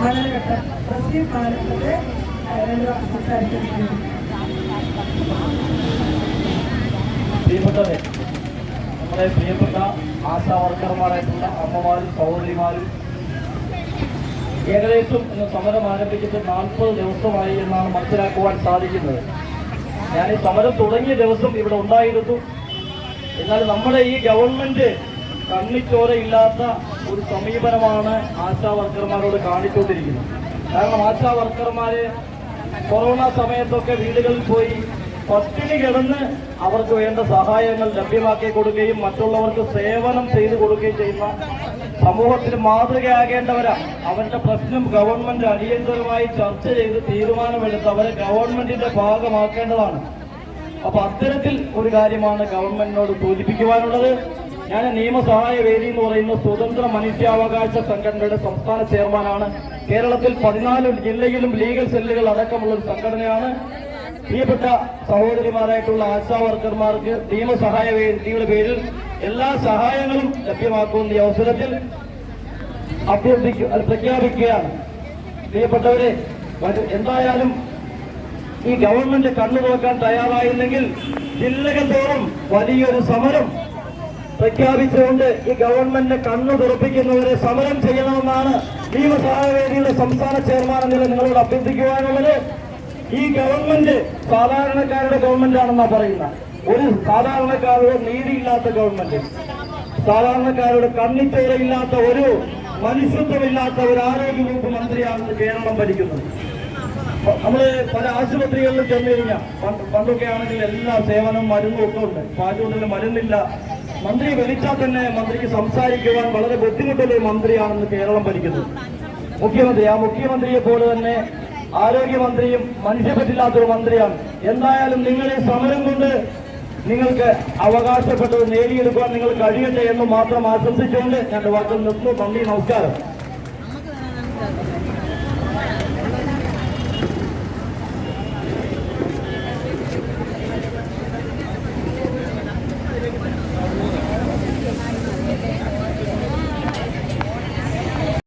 Positive ഭാരതത്തെ സംസാരിക്കുന്നത് പ്രിയപ്പെട്ടവരെ നമ്മുടെ പ്രിയപ്പെട്ട ആശാ വർക്കർമാരായിട്ടുള്ള അമ്മമാരും സഹോദരിമാരും ഏകദേശം ഇന്ന് സമരം ആരംഭിച്ചിട്ട് നാൽപ്പത് ദിവസമായി എന്നാണ് മനസ്സിലാക്കുവാൻ സാധിക്കുന്നത്. ഞാൻ ഈ സമരം തുടങ്ങിയ ദിവസം ഇവിടെ ഉണ്ടായിരുന്നു. എന്നാൽ നമ്മുടെ ഈ ഗവൺമെന്റ് കണ്ണിച്ചോരയില്ലാത്ത ഒരു സമീപനമാണ് ആശാ വർക്കർമാരോട് കാണിച്ചുകൊണ്ടിരിക്കുന്നത്. കാരണം ആശാ വർക്കർമാര് കൊറോണ സമയത്തൊക്കെ വീടുകളിൽ പോയി പട്ടിണി കിടന്ന് അവർക്ക് വേണ്ട സഹായങ്ങൾ ലഭ്യമാക്കി കൊടുക്കുകയും മറ്റുള്ളവർക്ക് സേവനം ചെയ്തു കൊടുക്കുകയും ചെയ്യുന്ന സമൂഹത്തിന് മാതൃകയാകേണ്ടവരാ. അവരുടെ പ്രശ്നം ഗവൺമെന്റ് അടിയന്തരമായി ചർച്ച ചെയ്ത് തീരുമാനമെടുത്ത് അവരെ ഗവൺമെന്റിന്റെ ഭാഗമാക്കേണ്ടതാണ്. അപ്പൊ അത്തരത്തിൽ ഒരു കാര്യമാണ് ഗവൺമെന്റിനോട് സൂചിപ്പിക്കുവാനുള്ളത്. ഞാൻ നിയമസഹായ വേദി എന്ന് പറയുന്ന സ്വതന്ത്ര മനുഷ്യാവകാശ സംഘടനയുടെ സംസ്ഥാന ചെയർമാനാണ്. കേരളത്തിൽ പതിനാല് ജില്ലയിലും ലീഗൽ സെല്ലുകൾ അടക്കമുള്ള ഒരു സംഘടനയാണ്. പ്രിയപ്പെട്ട സഹോദരിമാരായിട്ടുള്ള ആശാ വർക്കർമാർക്ക് നിയമസഹായ വേദിയുടെ പേരിൽ എല്ലാ സഹായങ്ങളും ലഭ്യമാക്കുന്ന ഈ അവസരത്തിൽ അഭ്യർത്ഥിക്കുക പ്രഖ്യാപിക്കുകയാണ്. പ്രിയപ്പെട്ടവരെ എന്തായാലും ഈ ഗവൺമെന്റ് കണ്ണു നോക്കാൻ തയ്യാറായില്ലെങ്കിൽ ജില്ലകൾ തോറും വലിയൊരു സമരം പ്രഖ്യാപിച്ചുകൊണ്ട് ഈ ഗവൺമെന്റിന്റെ കണ്ണു തുറപ്പിക്കുന്നവരെ സമരം ചെയ്യണമെന്നാണ് നിയമസഹായവേദിയുടെ സംസ്ഥാന ചെയർമാൻ എന്ന നിലയിൽ നിങ്ങളോട് അഭ്യർത്ഥിക്കുവാനുള്ളത്. ഈ ഗവൺമെന്റ് സാധാരണക്കാരുടെ ഗവൺമെന്റ് ആണെന്നാണ് പറയുന്നത്. ഒരു സാധാരണക്കാരുടെ നീതിയില്ലാത്ത ഗവൺമെന്റ്. സാധാരണക്കാരുടെ കണ്ണിത്തേരയില്ലാത്ത ഒരു മനുഷ്യത്വമില്ലാത്ത ഒരു ആരോഗ്യ വകുപ്പ് മന്ത്രിയാണ് കേരളം ഭരിക്കുന്നത്. നമ്മൾ പല ആശുപത്രികളിലും ചെന്നു കഴിഞ്ഞാൽ പണ്ടൊക്കെ ആണെങ്കിൽ എല്ലാ സേവനവും മരുന്നും ഒക്കെ ഉണ്ട്. പാചകത്തിന് മരുന്നില്ല. മന്ത്രി വിളിച്ചാൽ തന്നെ മന്ത്രിക്ക് സംസാരിക്കുവാൻ വളരെ ബുദ്ധിമുട്ടുള്ള മന്ത്രിയാണെന്ന് കേരളം ഭരിക്കുന്നത് മുഖ്യമന്ത്രി ആ മുഖ്യമന്ത്രിയെ പോലെ തന്നെ ആരോഗ്യമന്ത്രിയും മനുഷ്യപ്പറ്റില്ലാത്തൊരു മന്ത്രിയാണ്. എന്തായാലും നിങ്ങളെ സമരം കൊണ്ട് നിങ്ങൾക്ക് അവകാശപ്പെട്ടത് നേടിയെടുക്കാൻ നിങ്ങൾ കഴിയട്ടെ എന്ന് മാത്രം ആശംസിച്ചുകൊണ്ട് ഞാൻ വാക്കിൽ നിർത്തുന്നു നന്ദി നമസ്കാരം.